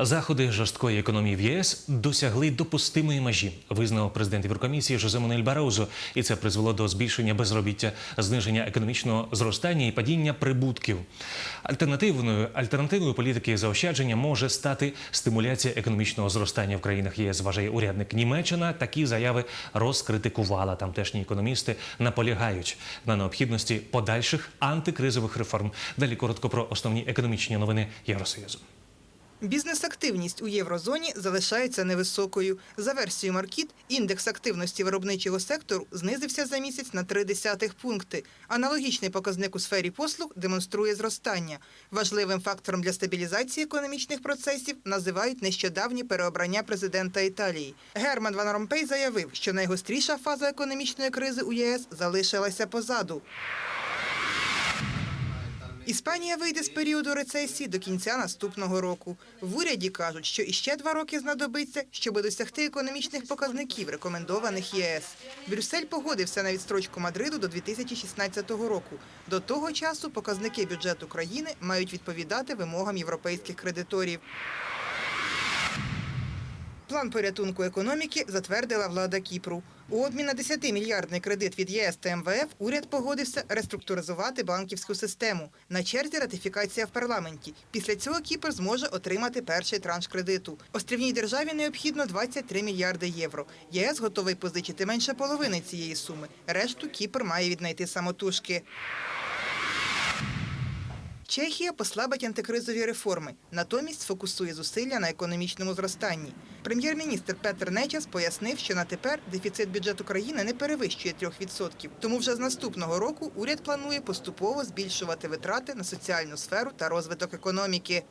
Заходи жорсткої економії в ЄС досягли допустимої межі, визнав президент Єврокомісії Жозе Мануель Барозо, і це призвело до збільшення безробіття, зниження економічного зростання і падіння прибутків. Альтернативною альтернативою політики заощадження може стати стимуляція економічного зростання в країнах ЄС. Вважає урядник Німеччина. Такі заяви розкритикувала. Тамтешні економісти наполягають на необхідності подальших антикризових реформ. Далі коротко про основні економічні новини Євросоюзу. Бізнес-активність у єврозоні залишається невисокою. За версією Маркіт, індекс активності виробничого сектору знизився за місяць на 0,3 пункти. Аналогічний показник у сфері послуг демонструє зростання. Важливим фактором для стабілізації економічних процесів називають нещодавні переобрання президента Італії. Герман Ван Ромпей заявив, що найгостріша фаза економічної кризи у ЄС залишилася позаду. Іспанія вийде з періоду рецесії до кінця наступного року. В уряді кажуть, що іще два роки знадобиться, щоб досягти економічних показників, рекомендованих ЄС. Брюссель погодився на відстрочку Мадриду до 2016 року. До того часу показники бюджету країни мають відповідати вимогам європейських кредиторів. План порятунку економіки затвердила влада Кіпру. У обмін на 10-мільярдний кредит від ЄС та МВФ уряд погодився реструктуризувати банківську систему. На черзі ратифікація в парламенті. Після цього Кіпр зможе отримати перший транш кредиту. Острівній державі необхідно 23 мільярди євро. ЄС готовий позичити менше половини цієї суми. Решту Кіпр має віднайти самотужки. Чехія послабить антикризові реформи, натомість фокусує зусилля на економічному зростанні. Прем'єр-міністр Петр Нечас пояснив, що на тепер дефіцит бюджету країни не перевищує 3%. Тому вже з наступного року уряд планує поступово збільшувати витрати на соціальну сферу та розвиток економіки.